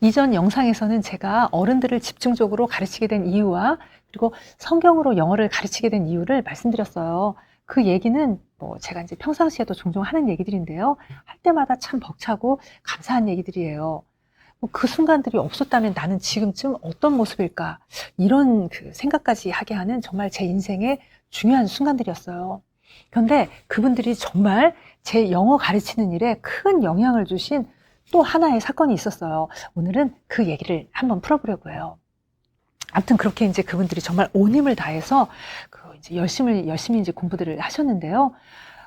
이전 영상에서는 제가 어른들을 집중적으로 가르치게 된 이유와 그리고 성경으로 영어를 가르치게 된 이유를 말씀드렸어요. 그 얘기는 뭐 제가 이제 평상시에도 종종 하는 얘기들인데요. 할 때마다 참 벅차고 감사한 얘기들이에요. 뭐그 순간들이 없었다면 나는 지금쯤 어떤 모습일까? 이런 그 생각까지 하게 하는 정말 제 인생의 중요한 순간들이었어요. 그런데 그분들이 정말 제 영어 가르치는 일에 큰 영향을 주신 또 하나의 사건이 있었어요. 오늘은 그 얘기를 한번 풀어보려고 해요. 아무튼 그렇게 이제 그분들이 정말 온 힘을 다해서 그 이제 열심히 열심히 이제 공부들을 하셨는데요.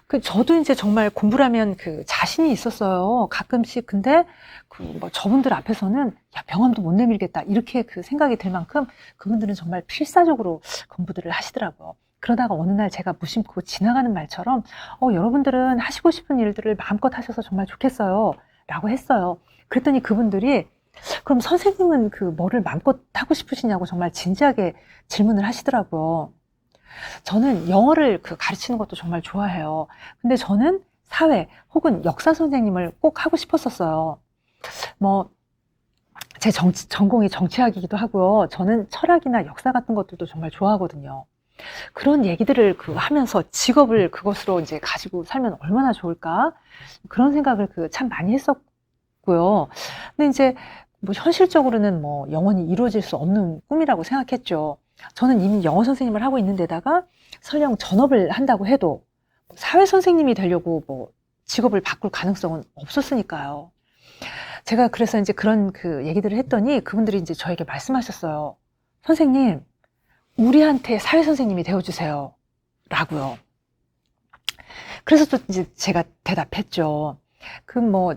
그 저도 이제 정말 공부를 하면 그 자신이 있었어요. 가끔씩 근데 그 뭐 저분들 앞에서는 야 병원도 못 내밀겠다 이렇게 그 생각이 들 만큼 그분들은 정말 필사적으로 공부들을 하시더라고요. 그러다가 어느 날 제가 무심코 지나가는 말처럼 어 여러분들은 하시고 싶은 일들을 마음껏 하셔서 정말 좋겠어요. 라고 했어요. 그랬더니 그분들이 그럼 선생님은 그 뭐를 마음껏 하고 싶으시냐고 정말 진지하게 질문을 하시더라고요. 저는 영어를 그 가르치는 것도 정말 좋아해요. 근데 저는 사회 혹은 역사 선생님을 꼭 하고 싶었었어요. 뭐, 제 전공이 정치학이기도 하고요. 저는 철학이나 역사 같은 것들도 정말 좋아하거든요. 그런 얘기들을 그 하면서 직업을 그것으로 이제 가지고 살면 얼마나 좋을까? 그런 생각을 그 참 많이 했었고요. 근데 이제 뭐 현실적으로는 뭐 영원히 이루어질 수 없는 꿈이라고 생각했죠. 저는 이미 영어 선생님을 하고 있는 데다가 설령 전업을 한다고 해도 사회 선생님이 되려고 뭐 직업을 바꿀 가능성은 없었으니까요. 제가 그래서 이제 그런 그 얘기들을 했더니 그분들이 이제 저에게 말씀하셨어요. 선생님, 우리한테 사회 선생님이 되어주세요. 라고요. 그래서 또 이제 제가 대답했죠. 그 뭐,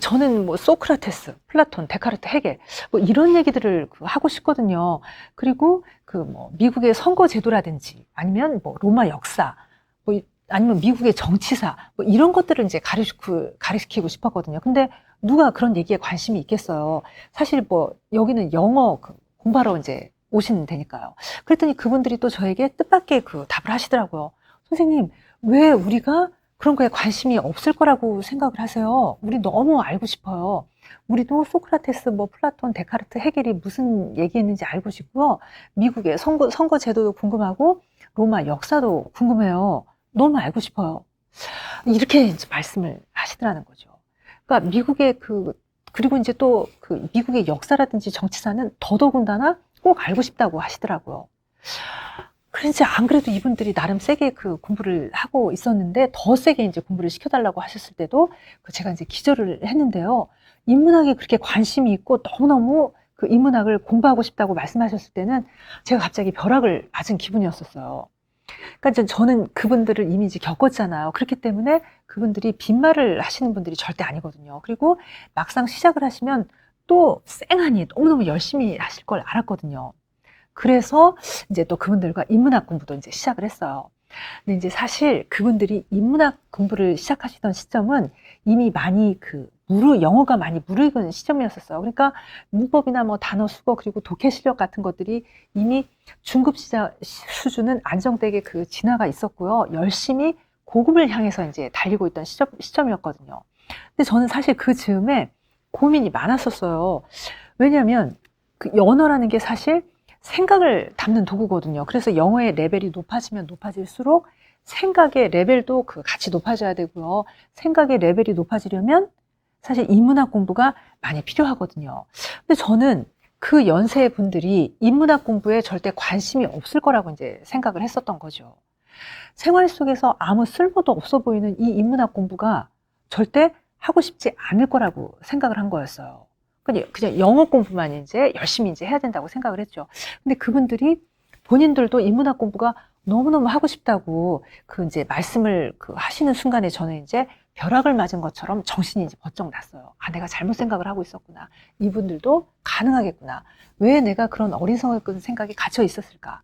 저는 뭐 소크라테스, 플라톤, 데카르트, 헤겔 뭐 이런 얘기들을 그 하고 싶거든요. 그리고 그 뭐 미국의 선거 제도라든지 아니면 뭐 로마 역사, 뭐 이- 아니면 미국의 정치사 뭐 이런 것들을 이제 가르치고 가르치고 싶었거든요. 근데 누가 그런 얘기에 관심이 있겠어요. 사실 뭐 여기는 영어 그 공부하러 이제 오시는 데니까요. 그랬더니 그분들이 또 저에게 뜻밖의 그 답을 하시더라고요. 선생님, 왜 우리가 그런 거에 관심이 없을 거라고 생각을 하세요? 우리 너무 알고 싶어요. 우리도 소크라테스, 뭐 플라톤, 데카르트, 헤겔이 무슨 얘기했는지 알고 싶고요. 미국의 선거, 선거 제도도 궁금하고 로마 역사도 궁금해요. 너무 알고 싶어요. 이렇게 이제 말씀을 하시더라는 거죠. 그러니까 미국의 그 그리고 이제 또 그 미국의 역사라든지 정치사는 더더군다나 꼭 알고 싶다고 하시더라고요. 그런지 안 그래도 이분들이 나름 세게 그 공부를 하고 있었는데 더 세게 이제 공부를 시켜달라고 하셨을 때도 그 제가 이제 기절을 했는데요. 인문학에 그렇게 관심이 있고 너무너무 그 인문학을 공부하고 싶다고 말씀하셨을 때는 제가 갑자기 벼락을 맞은 기분이었었어요. 그러니까 저는 그분들을 이미 이제 겪었잖아요. 그렇기 때문에 그분들이 빈말을 하시는 분들이 절대 아니거든요. 그리고 막상 시작을 하시면 또 쌩하니 너무너무 열심히 하실 걸 알았거든요. 그래서 이제 또 그분들과 인문학 공부도 이제 시작을 했어요. 근데 이제 사실 그분들이 인문학 공부를 시작하시던 시점은 이미 많이 그 무르, 영어가 많이 무르익은 시점이었었어요. 그러니까 문법이나 뭐 단어 수거 그리고 독해 실력 같은 것들이 이미 중급 시자, 수준은 안정되게 그 진화가 있었고요. 열심히 고급을 향해서 이제 달리고 있던 시점, 시점이었거든요. 근데 저는 사실 그 즈음에 고민이 많았었어요. 왜냐하면 그 언어라는 게 사실 생각을 담는 도구거든요. 그래서 영어의 레벨이 높아지면 높아질수록 생각의 레벨도 그 같이 높아져야 되고요. 생각의 레벨이 높아지려면 사실 인문학 공부가 많이 필요하거든요. 근데 저는 그 연세 분들이 인문학 공부에 절대 관심이 없을 거라고 이제 생각을 했었던 거죠. 생활 속에서 아무 쓸모도 없어 보이는 이 인문학 공부가 절대 하고 싶지 않을 거라고 생각을 한 거였어요. 그냥, 영어 공부만 이제 열심히 이제 해야 된다고 생각을 했죠. 근데 그분들이 본인들도 인문학 공부가 너무너무 하고 싶다고 그 이제 말씀을 그 하시는 순간에 저는 이제 벼락을 맞은 것처럼 정신이 이제 번쩍 났어요. 아, 내가 잘못 생각을 하고 있었구나. 이분들도 가능하겠구나. 왜 내가 그런 어리석은 생각이 갇혀 있었을까?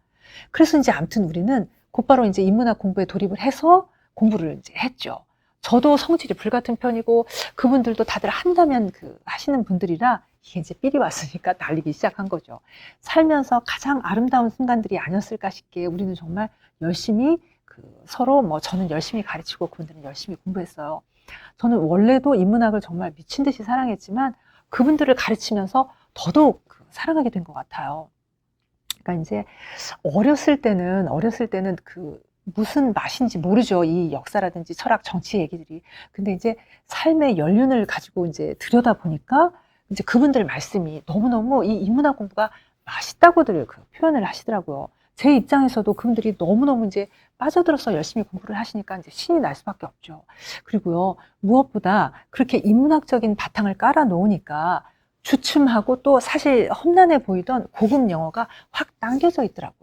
그래서 이제 아무튼 우리는 곧바로 이제 인문학 공부에 돌입을 해서 공부를 이제 했죠. 저도 성질이 불같은 편이고 그분들도 다들 한다면 그 하시는 분들이라 이게 이제 삘이 왔으니까 달리기 시작한 거죠. 살면서 가장 아름다운 순간들이 아니었을까 싶게 우리는 정말 열심히 그 서로 뭐 저는 열심히 가르치고 그분들은 열심히 공부했어요. 저는 원래도 인문학을 정말 미친 듯이 사랑했지만 그분들을 가르치면서 더더욱 그 사랑하게 된 것 같아요. 그러니까 이제 어렸을 때는 어렸을 때는 그 무슨 맛인지 모르죠. 이 역사라든지 철학, 정치 얘기들이. 근데 이제 삶의 연륜을 가지고 이제 들여다 보니까 이제 그분들 말씀이 너무너무 이 인문학 공부가 맛있다고들 그 표현을 하시더라고요. 제 입장에서도 그분들이 너무너무 이제 빠져들어서 열심히 공부를 하시니까 이제 신이 날 수밖에 없죠. 그리고요, 무엇보다 그렇게 인문학적인 바탕을 깔아 놓으니까 주춤하고 또 사실 험난해 보이던 고급 영어가 확 당겨져 있더라고요.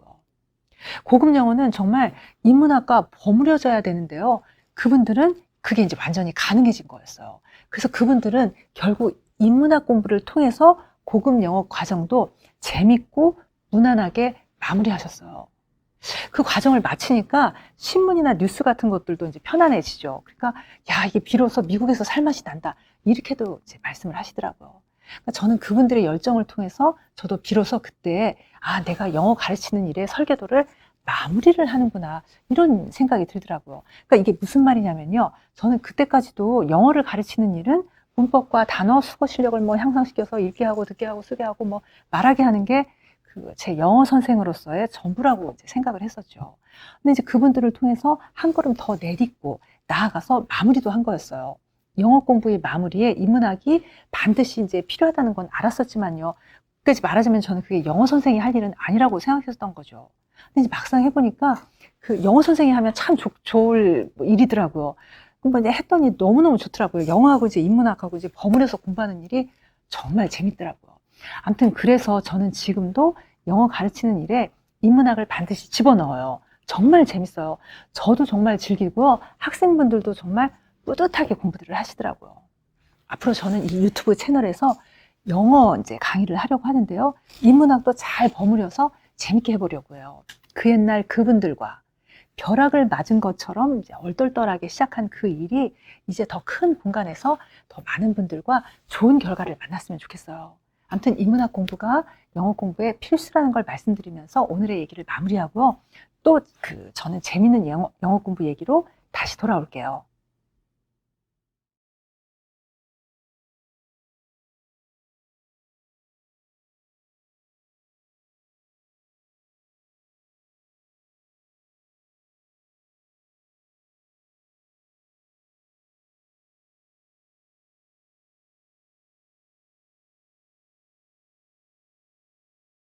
고급 영어는 정말 인문학과 버무려져야 되는데요. 그분들은 그게 이제 완전히 가능해진 거였어요. 그래서 그분들은 결국 인문학 공부를 통해서 고급 영어 과정도 재밌고 무난하게 마무리하셨어요. 그 과정을 마치니까 신문이나 뉴스 같은 것들도 이제 편안해지죠. 그러니까 야 이게 비로소 미국에서 살 맛이 난다 이렇게도 말씀을 하시더라고요. 그러니까 저는 그분들의 열정을 통해서 저도 비로소 그때 아 내가 영어 가르치는 일에 설계도를 마무리를 하는구나 이런 생각이 들더라고요. 그러니까 이게 무슨 말이냐면요. 저는 그때까지도 영어를 가르치는 일은 문법과 단어 수거 실력을 뭐 향상시켜서 읽게 하고 듣게 하고 쓰게 하고 뭐 말하게 하는 게 그 제 영어 선생으로서의 전부라고 생각을 했었죠. 근데 이제 그분들을 통해서 한 걸음 더 내딛고 나아가서 마무리도 한 거였어요. 영어 공부의 마무리에 인문학이 반드시 이제 필요하다는 건 알았었지만요. 끝까지 말하자면 저는 그게 영어 선생이 할 일은 아니라고 생각했었던 거죠. 근데 이제 막상 해보니까 그 영어 선생이 하면 참 좋, 좋을 뭐 일이더라고요. 그럼 이제 했더니 너무너무 좋더라고요. 영어하고 이제 인문학하고 이제 버무려서 공부하는 일이 정말 재밌더라고요. 아무튼 그래서 저는 지금도 영어 가르치는 일에 인문학을 반드시 집어넣어요. 정말 재밌어요. 저도 정말 즐기고요. 학생분들도 정말 뿌듯하게 공부들을 하시더라고요. 앞으로 저는 이 유튜브 채널에서 영어 이제 강의를 하려고 하는데요. 인문학도 잘 버무려서 재밌게 해보려고 해요. 그 옛날 그분들과 벼락을 맞은 것처럼 얼떨떨하게 시작한 그 일이 이제 더 큰 공간에서 더 많은 분들과 좋은 결과를 만났으면 좋겠어요. 아무튼 인문학 공부가 영어 공부에 필수라는 걸 말씀드리면서 오늘의 얘기를 마무리하고요. 또 그 저는 재밌는 영어, 영어 공부 얘기로 다시 돌아올게요.